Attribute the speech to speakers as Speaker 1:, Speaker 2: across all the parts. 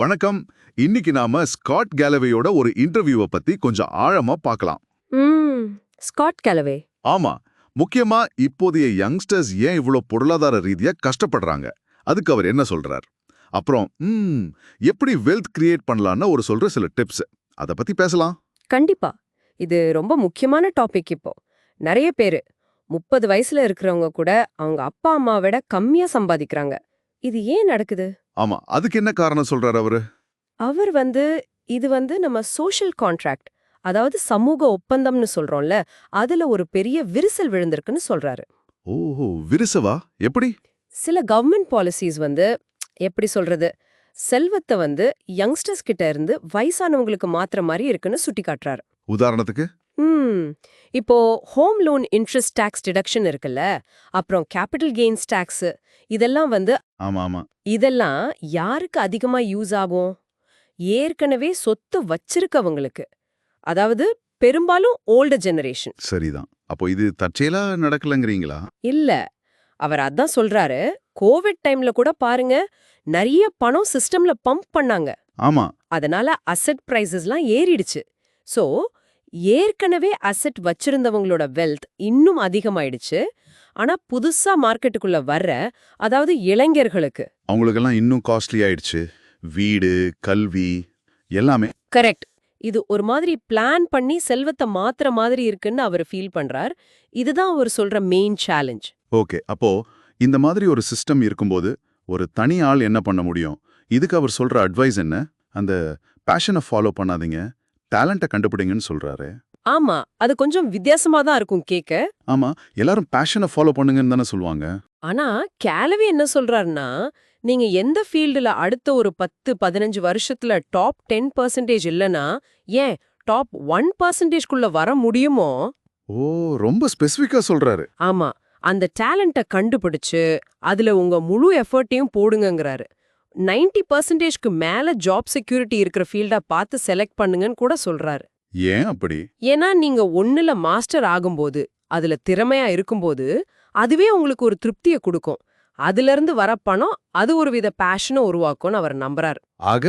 Speaker 1: வணக்கம். இன்னைக்கு நாம ஸ்காட் கேலவேயோட ஒரு இன்டர்வியூவை பத்தி கொஞ்சம் ஆழமா பார்க்கலாம்.
Speaker 2: Scott Galloway.
Speaker 1: ஆமா முக்கியமா இப்போதைய யங்ஸ்டர்ஸ் ஏன் இவ்ளோ பொருளாதார ரீதியா கஷ்டப்படுறாங்க? அதுக்கு அவர் என்ன சொல்றார்? அப்புறம் எப்படி வெல்த் கிரியேட் பண்ணலாம்னு ஒரு சொல்ற சில டிப்ஸ் அத பத்தி பேசலாம்.
Speaker 2: கண்டிப்பா. இது ரொம்ப முக்கியமான டாபிக் இப்போ. நிறைய பேரு முப்பது வயசுல இருக்கிறவங்க கூட அவங்க அப்பா அம்மாவை விட கம்மியா சம்பாதிக்கிறாங்க. இது ஏன் நடக்குது?
Speaker 1: ஆமா அதுக்கு என்ன காரணம் சொல்றாரு அவரு?
Speaker 2: அவர் வந்து இது வந்து நம்ம சோஷியல் கான்ட்ராக்ட் அதாவது சமூக ஒப்பந்தம்னு சொல்றோம்ல அதுல ஒரு பெரிய விரிசல் விழுந்திருக்குன்னு சொல்றாரு.
Speaker 1: ஓஹோ விரிசவா எப்படி?
Speaker 2: சில கவர்மெண்ட் பாலிசிஸ் வந்து எப்படி சொல்றது செல்வத்தை வந்து யங்ஸ்டர்ஸ் கிட்ட இருந்து வயசானவங்களுக்கு மாத்துற மாதிரி இருக்குன்னு சுட்டி காட்டுறாரு
Speaker 1: உதாரணத்துக்கு?
Speaker 2: ம். இப்போ home loan interest tax deduction இருக்குல்ல அப்புறம் கேபிட்டல் கெயின்ஸ் டாக்ஸ் இதெல்லாம் வந்து
Speaker 1: ஆமா ஆமா
Speaker 2: இதெல்லாம் யாருக்கு அதிகமா யூஸ் ஆகும்? ஏற்கனவே சொத்து வச்சிருக்கவங்களுக்கு. அதாவது பெரும்பாலும் ஓல்டு ஜெனரேஷன்.
Speaker 1: சரிதான். அப்போ இது தற்செயலா நடக்கலங்கிறீங்களா?
Speaker 2: இல்ல. அவர் அதான் சொல்றாரு கோவிட் டைம்ல கூட பாருங்க நிறைய பணம் சிஸ்டம்ல பம்ப் பண்ணாங்க.
Speaker 1: ஆமா.
Speaker 2: அதனால அசெட் பிரைசஸ்லாம் ஏறிடுச்சு. சோ ஏற்கனவே அசெட் வச்சிருந்தவங்களோட வெல்த் இன்னும் அதிகமாயிடுச்சு. ஆனா புதுசா மார்க்கெட்டுக்குள்ள வர்ற அதாவது இளைஞர்களுக்கு.
Speaker 1: அவங்களுக்கெல்லாம் இன்னும் காஸ்ட்லி ஆயிடுச்சு. வீடு கல்வி எல்லாமே.
Speaker 2: கரெக்ட் இது ஒரு மாதிரி பிளான் பண்ணி செல்வத்தை மாத்துற மாதிரி இருக்குன்னு அவர் ஃபீல் பண்றார். இதுதான் அவர் சொல்ற மெயின் சேலஞ்ச்
Speaker 1: ஓகே அப்போ இந்த மாதிரி ஒரு சிஸ்டம் இருக்கும்போது ஒரு தனி ஆள் என்ன பண்ண முடியும்? இதுக்கு அவர் சொல்ற அட்வைஸ் என்ன? அந்த பேஷனை ஃபாலோ பண்ணாதீங்க. டேலண்ட்டை கண்டுபிடிங்கன்னு சொல்றாரு.
Speaker 2: ஆமா அது கொஞ்சம் வித்தியாசமா தான் இருக்கும் கேக்க.
Speaker 1: ஆமா எல்லாரும் பேஷனை ஃபாலோ பண்ணுங்கன்னு தானே சொல்லுவாங்க.
Speaker 2: ஆனா கேலவி என்ன சொல்றாருன்னா நீங்க எந்த ஃபீல்டுல அடுத்த ஒரு பத்து பதினஞ்சு வருஷத்துல டாப் டென் பர்சன்டேஜ் இல்லனா ஏன் டாப் ஒன் பர்சன்டேஜ்குள்ள வர முடியுமோ?
Speaker 1: ஓ ரொம்ப ஸ்பெசிஃபிக்கா சொல்றாரு.
Speaker 2: ஆமா அந்த டேலண்ட்டை கண்டுபிடிச்சு அதுல உங்க முழு எஃபர்ட்டையும் போடுங்கங்கறாரு. 90% பர்சன்டேஜ்க்கு மேல ஜாப் செக்யூரிட்டி இருக்கிற ஃபீல்டா பார்த்து செலக்ட் பண்ணுங்கன்னு கூட சொல்றாரு.
Speaker 1: ஏன் அப்படி?
Speaker 2: ஏன்னா நீங்க ஒண்ணுல மாஸ்டர் ஆகும்போது அதுல திறமையா இருக்கும்போது அதுவே உங்களுக்கு ஒரு திருப்தியை கொடுக்கும். அதுல இருந்து வர பணம் அது ஒரு வித பேஷனை உருவாக்கும்னு அவர் நம்புறாரு.
Speaker 1: ஆக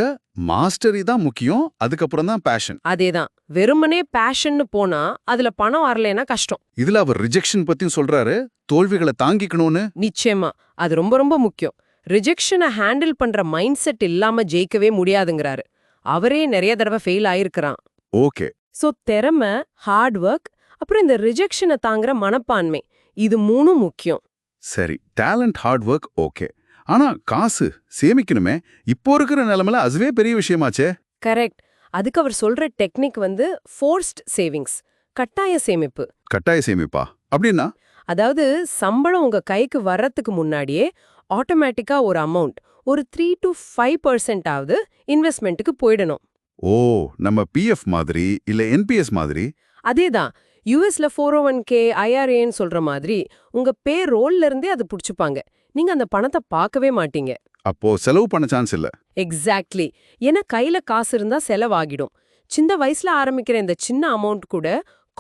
Speaker 1: மாஸ்டரி தான் முக்கியம் அதுக்கப்புறம் தான் பேஷன்
Speaker 2: அதேதான். வெறுமனே பேஷன்னு போனா அதுல பணம் வரலைன்னா கஷ்டம்.
Speaker 1: இதுல அவர் ரிஜெக்ஷன் பத்தியும் சொல்றாரு தோல்விகளை தாங்கிக்கணும்னு.
Speaker 2: நிச்சயமா. அது ரொம்ப ரொம்ப முக்கியம். ரிஜெக்ஷனை ஹேண்டில் பண்ற மைண்ட் செட் இல்லாம ஜெயிக்கவே முடியாதுங்கிறாரு. அவரே நிறைய தடவை ஃபெயில் ஆயிருக்கிறான்.
Speaker 1: ஓகே.
Speaker 2: சோ திறமை ஹார்ட் ஒர்க் அப்புறம் இந்த ரிஜெக்ஷனை தாங்குற மனப்பான்மை இது மூணும் முக்கியம்.
Speaker 1: சரி டேலண்ட் ஹார்ட் ஒர்க் ஓகே. ஆனா காசு சேமிக்கணுமே. இப்போ இருக்கிற நிலைமையில அதுவே பெரிய விஷயமாச்சே.
Speaker 2: கரெக்ட் அதுக்கு அவர் சொல்ற டெக்னிக் வந்து ஃபோர்ஸ்ட் சேவிங்ஸ் கட்டாய சேமிப்பு.
Speaker 1: கட்டாய சேமிப்பா? அப்படின்னா?
Speaker 2: அதாவது சம்பளம் உங்க கைக்கு வர்றதுக்கு முன்னாடியே ஆட்டோமேட்டிக்கா ஒரு அமௌண்ட் ஒரு த்ரீ டு ஃபைவ் பர்சன்ட் ஆவது இன்வெஸ்ட்மெண்ட்டுக்கு போயிடணும்.
Speaker 1: ஓ நம்ம பிஎஃப் மாதிரி இல்ல என்பிஎஸ் மாதிரி?
Speaker 2: அதேதான். யூஎஸ்ல ஃபோர் ஓ ஒன் கே ஐஆர்ஏன்னு சொல்ற மாதிரி உங்க பே ரோல்ல இருந்தே அது புடிச்சுப்பாங்க. நீங்க அந்த பணத்தை பார்க்கவே மாட்டீங்க.
Speaker 1: அப்போ செலவு பண்ண சான்ஸ் இல்ல?
Speaker 2: எக்ஸாக்ட்லி ஏன்னா கையில காசு இருந்தா செலவாகிடும். சின்ன வயசுல ஆரம்பிக்கிற இந்த சின்ன அமௌண்ட் கூட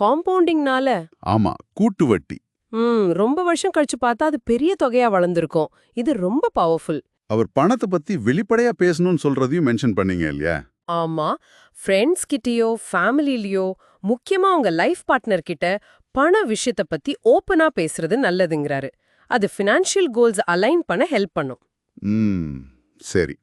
Speaker 2: காம்பவுண்டிங்னால
Speaker 1: ஆமா கூட்டு வட்டி.
Speaker 2: ம் ரொம்ப வருஷம் கழிச்சு பார்த்தா அது பெரிய தொகையா வளர்ந்துருக்கும். இது ரொம்ப பவர்ஃபுல்
Speaker 1: அவர் பணத்தை பத்தி வெளிப்படையா பேசணும்னு சொல்றதையும் மென்ஷன் பண்ணீங்க இல்லையா?
Speaker 2: ஆமா. ஃப்ரெண்ட்ஸ் கிட்டயோ ஃபேமிலிலயோ முக்கியமா உங்க லைஃப் பார்ட்னர் கிட்ட பண விஷயத்த பத்தி ஓப்பனா பேசுறது நல்லதுங்கிறாரு. அது ஃபினான்ஷியல் கோல்ஸ் அலைன் பண்ண ஹெல்ப் பண்ணும்.
Speaker 1: ம் சரி.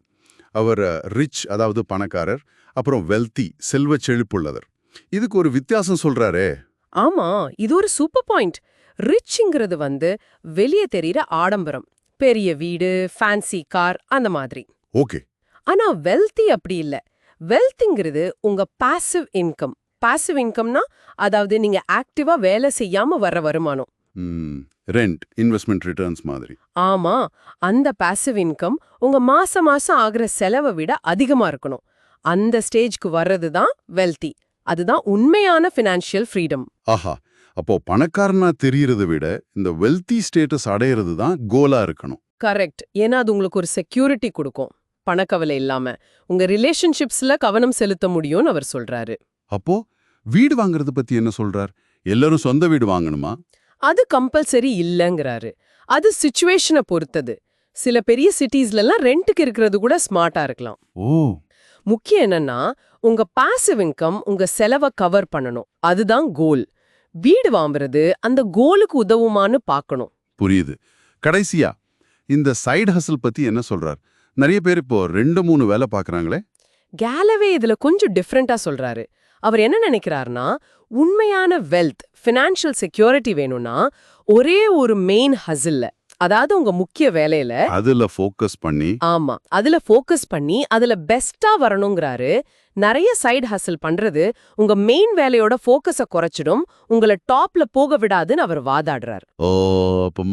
Speaker 1: அவர் ரிச் அதாவது பணக்காரர் அப்புறம் வெல்தி செல்வ செழிப்புள்ளவர். இதுக்கு ஒரு வித்தியாசம் சொல்றாரே.
Speaker 2: ஆமா இது ஒரு சூப்பர் பாயிண்ட் ரிச்ங்கிறது வந்து வெளியே தெரியிற ஆடம்பரம். பெரிய வீடு ஃபேன்சி கார் அந்த மாதிரி.
Speaker 1: ஓகே.
Speaker 2: ஆனா வெல்தி அப்படி இல்ல. வெல்த்ங்கிறது உங்க பாசிவ் இன்கம் பாசிவ் இன்கம்னா அதாவது நீங்க ஆக்டிவா வேலை செய்யாம வர்ற வருமானம்.
Speaker 1: ரெண்ட் இன்வெஸ்ட்மெண்ட் ரிட்டர்ன்ஸ் மாதிரி.
Speaker 2: ஆமா அந்த பாசிவ் இன்கம் உங்க மாசம் மாசம் ஆகுற செலவை விட அதிகமா இருக்கணும். அந்த ஸ்டேஜ்க்கு வர்றது தான் வெல்தி அதுதான் உண்மையான ஃபினான்ஷியல் ஃப்ரீடம்
Speaker 1: ஆஹா அப்போ பணக்காரனா தெரியறதை விட இந்த வெல்தி ஸ்டேட்டஸ் அடையிறது தான் கோலா இருக்கணும்.
Speaker 2: கரெக்ட் ஏன்னா அது உங்களுக்கு ஒரு செக்யூரிட்டி கொடுக்கும். பணக்கவலை இல்லாம. உங்க ரிலேஷன்ஷிப்ஸ்ல கவனம் செலுத்த முடியும்னு அவர் சொல்றாரு.
Speaker 1: அப்போ வீடு வாங்குறது பத்தி என்ன சொல்றார்? எல்லாரும் சொந்த வீடு வாங்கணுமா?
Speaker 2: அது கம்பல்சரி இல்லங்கறாரு. அது சிச்சுவேஷனை பொறுத்தது. சில பெரிய சிட்டிஸ்லலாம் ரெண்ட்டுக்கு இருக்கிறது கூட ஸ்மார்ட்டா இருக்கலாம்.
Speaker 3: ஓ.
Speaker 2: முக்கியம் என்னன்னா உங்க பாசிவ் இன்கம் உங்க செலவை கவர் பண்ணணும். அதுதான் கோல் வீடு வாங்குறது அந்த கோலுக்கு உதவுமான்னு பார்க்கணும்.
Speaker 1: புரியுது. கடைசியா இந்த சைடு ஹசல் பத்தி என்ன சொல்றார்? நிறைய பேர் இப்போ ரெண்டு மூணு வேலை பார்க்கறாங்களே?
Speaker 2: கேலவே இதுல கொஞ்சம் டிஃப்ரெண்டா சொல்றாரு. அவர் என்ன நினைக்கிறாருன்னா உண்மையான வெல்த் ஃபினான்ஷியல் செக்யூரிட்டி வேணும்னா ஒரே ஒரு மெயின் ஹசில்ல அதாவது உங்க முக்கிய வேலையில
Speaker 1: அதுல ஃபோக்கஸ் பண்ணி
Speaker 2: ஆமா அதுல ஃபோக்கஸ் பண்ணி அதுல பெஸ்டா வரணுங்கிறாரு. நிறைய சைடு ஹசில் பண்றது உங்க மெயின் வேலையோட ஃபோக்கஸ குறைச்சிடும் உங்களை டாப்ல போக விடாதுன்னு அவர் வாதாடுறாரு.
Speaker 1: ஓ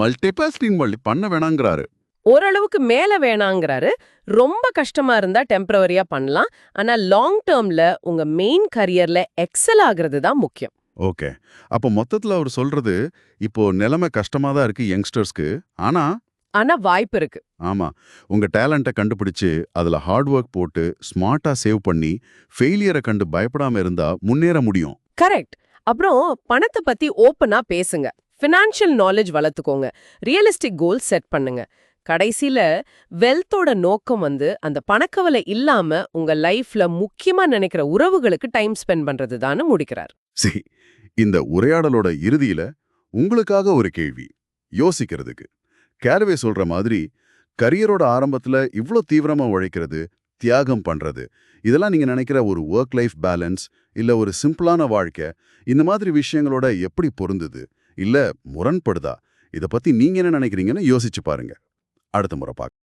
Speaker 1: மல்டிபாஸ்டிங் பண்ணி பண்ண வேணாங்கிறாரு.
Speaker 2: ஓரளவுக்கு மேல வேணாங்கிறாரு. ரொம்ப கஷ்டமா இருந்தா டெம்பரவரியா பண்ணலாம். ஆனா லாங் டேர்ம்ல உங்க மெயின் கரியர்ல எக்ஸல் ஆகுறது தான் முக்கியம்.
Speaker 1: ஓகே. அப்போ மொத்தத்துல அவர் சொல்றது இப்போ நிலைமை கஷ்டமா தான் இருக்கு யங்ஸ்டர்ஸ்க்கு. ஆனா
Speaker 2: ஆனா வாய்ப்பு இருக்கு.
Speaker 1: ஆமா. உங்க டேலண்ட்டை கண்டுபிடிச்சு அதுல ஹார்ட் ஒர்க் போட்டு ஸ்மார்ட்டா சேவ் பண்ணி ஃபெயிலியரை கண்டு பயப்படாம இருந்தா முன்னேற முடியும்.
Speaker 2: கரெக்ட். அப்புறம் பணத்தை பத்தி ஓப்பனா பேசுங்க. ஃபினான்ஷியல் நாலேஜ் வளர்த்துக்கோங்க. ரியலிஸ்டிக் கோல் செட் பண்ணுங்க. கடைசில வெல்த்தோட நோக்கம் வந்து அந்த பணக்கவலை இல்லாம உங்க லைஃப்ல முக்கியமா நினைக்கிற உறவுகளுக்கு டைம் ஸ்பெண்ட் பண்றது முடிக்கிறார்.
Speaker 1: சரி இந்த உரையாடலோட இறுதியில உங்களுக்காக ஒரு கேள்வி யோசிக்கிறதுக்கு. கேலவே சொல்ற மாதிரி கரியரோட ஆரம்பத்துல இவ்ளோ தீவிரமா உழைக்கிறது தியாகம் பண்றது இதெல்லாம் நீங்க நினைக்கிற ஒரு ஒர்க் லைஃப் பேலன்ஸ் இல்ல ஒரு சிம்பிளான வாழ்க்கை இந்த மாதிரி விஷயங்களோட எப்படி பொருந்துது இல்ல முரண்படுதா இத பத்தி நீங்க என்ன நினைக்கிறீங்கன்னு யோசிச்சு பாருங்க. அடுத்த முறை பார்க்க